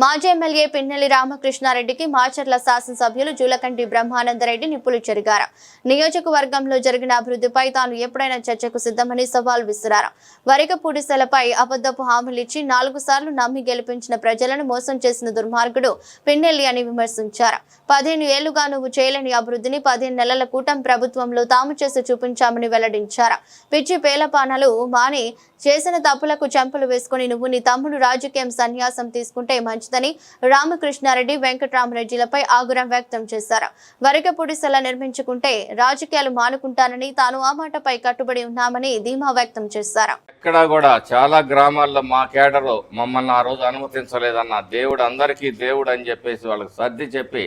మాజీ ఎమ్మెల్యే పిన్నెల్లి రామకృష్ణారెడ్డికి మాచర్ల శాసనసభ్యులు జూలకంటి బ్రహ్మానందరెడ్డి నిప్పులు చెరిగారు. నియోజకవర్గంలో జరిగిన అభివృద్ధిపై తాను ఎప్పుడైనా చర్చకు సిద్ధమని సవాల్ విసిరారు. వరికపూడి సెలపై అబద్ధపు హామీలిచ్చి నాలుగు సార్లు నమ్మి గెలిపించిన ప్రజలను మోసం చేసిన దుర్మార్గుడు పిన్నెల్లి అని విమర్శించారు. పదిహేను ఏళ్ళుగా నువ్వు చేయలేని అభివృద్ధిని పదిహేను నెలల కూటమి ప్రభుత్వంలో తాము చేసి చూపించామని వెల్లడించారు. పిచ్చి పేలపానలు మాని చేసిన తప్పులకు చెంపలు వేసుకుని నువ్వు నీ తమ్ముడు రాజకీయం సన్యాసం తీసుకుంటే మంచిదని రామకృష్ణారెడ్డి వెంకటరామరెడ్డిలపై ఆగ్రహం వ్యక్తం చేశారు. వరకపూడి సెల నిర్మించుకుంటే రాజకీయాలు మానుకుంటానని తాను ఆ మాటపై కట్టుబడి ఉన్నామని ధీమా వ్యక్తం చేశారు. ఇక్కడ కూడా చాలా గ్రామాల్లో మా కేడరు మమ్మల్ని ఆ రోజు అనుమతించలేదన్న దేవుడు అందరికీ దేవుడు అని చెప్పేసి వాళ్ళకి సర్ది చెప్పి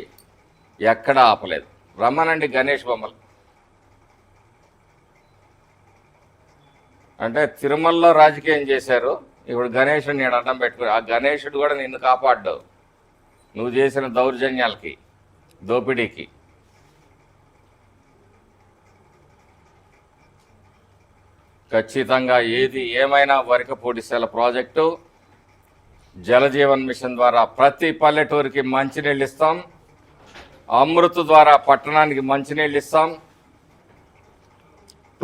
ఎక్కడా ఆపలేదు. రమ్మనండి గణేష్ బొమ్మలు. అంటే తిరుమలలో రాజకీయం చేశారు. ఇప్పుడు గణేషుడు నేను అడ్డం పెట్టుకుని ఆ గణేషుడు కూడా నిన్ను కాపాడ్డావు. నువ్వు చేసిన దౌర్జన్యాలకి దోపిడీకి. ఖచ్చితంగా ఏది ఏమైనా వరికపూడిసేల ప్రాజెక్టు. జలజీవన్ మిషన్ ద్వారా ప్రతి పల్లెటూరికి మంచినీళ్ళు ఇస్తాం. అమృత్ ద్వారా పట్టణానికి మంచినీళ్ళు ఇస్తాం.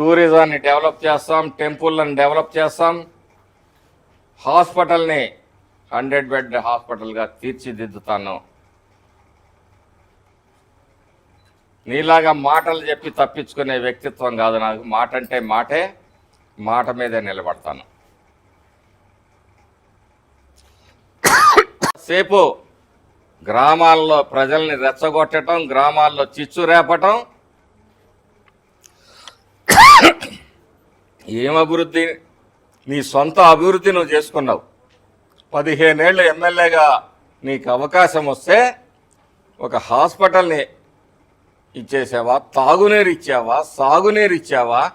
టూరిజాన్ని డెవలప్ చేస్తాం టెంపుల్ని డెవలప్ చేస్తాం. హాస్పిటల్ని హండ్రెడ్ బెడ్ హాస్పిటల్గా తీర్చిదిద్దుతాను. నీలాగా మాటలు చెప్పి తప్పించుకునే వ్యక్తిత్వం కాదు నాకు. మాట అంటే మాటే మాట మీదే నిలబడతాను. సేపు గ్రామాల్లో ప్రజల్ని రెచ్చగొట్టడం గ్రామాల్లో చిచ్చు రేపటం ఏం అభివృద్ధి? నీ సొంత అభివృద్ధి నువ్వు చేసుకున్నావు. పదిహేనేళ్ళు ఎమ్మెల్యేగా నీకు అవకాశం వస్తే ఒక హాస్పిటల్ని ఇచ్చేసావా? తాగునీరు ఇచ్చావా? సాగునీరు ఇచ్చావా?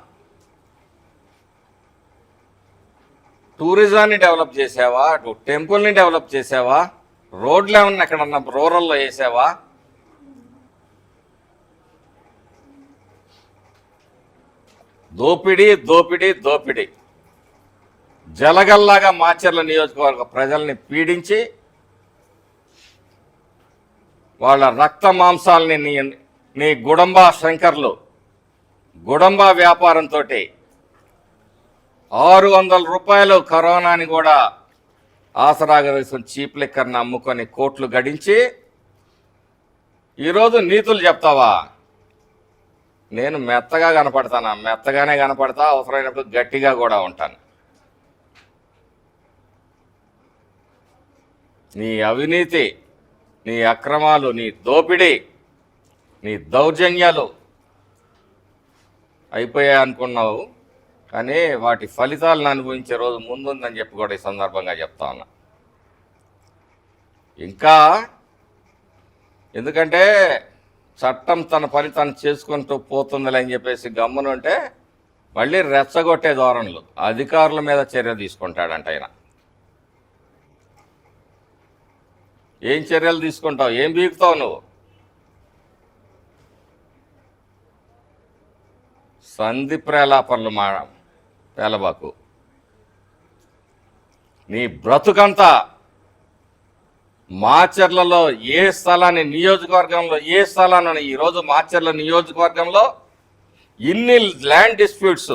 టూరిజాన్ని డెవలప్ చేసావా? అటు టెంపుల్ని డెవలప్ చేసావా? రోడ్లు ఏమన్నా ఎక్కడన్నా రూరల్లో వేసావా? దోపిడీ దోపిడీ దోపిడీ. జలగల్లాగా మాచర్ల నియోజకవర్గ ప్రజల్ని పీడించి వాళ్ళ రక్త మాంసాలని నీ నీ గుడంబా శంకర్లు గుడంబా వ్యాపారంతో ఆరు వందల రూపాయలు కరోనాని కూడా ఆసరాగా చీప్ లిక్కర్ని అమ్ముకొని కోట్లు గడించి ఈరోజు నీతులు చెప్తావా? నేను మెత్తగా కనపడతాను? మెత్తగానే కనపడతా అవసరమైనప్పుడు గట్టిగా కూడా ఉంటాను. నీ అవినీతి నీ అక్రమాలు నీ దోపిడీ నీ దౌర్జన్యాలు అయిపోయాయి అనుకున్నావు కానీ వాటి ఫలితాలను అనుభవించే రోజు ముందుందని చెప్పి కూడా ఈ సందర్భంగా చెప్తా ఉన్నా. ఇంకా ఎందుకంటే చట్టం తన పని తను చేసుకుంటూ పోతుందిలే అని చెప్పేసి గమ్మునుంటే మళ్ళీ రెచ్చగొట్టే ధోరణులు. అధికారుల మీద చర్య తీసుకుంటాడంట ఆయన. ఏం చర్యలు తీసుకుంటావు? ఏం బీగుతావు నువ్వు? సంధి ప్రేలాపనలు మా పేలబాకు. నీ బ్రతుకంతా మాచర్లలో ఏ స్థలాన్ని నియోజకవర్గంలో ఏ స్థలాన్ని ఈరోజు మాచర్ల నియోజకవర్గంలో ఇన్ని ల్యాండ్ డిస్ప్యూట్స్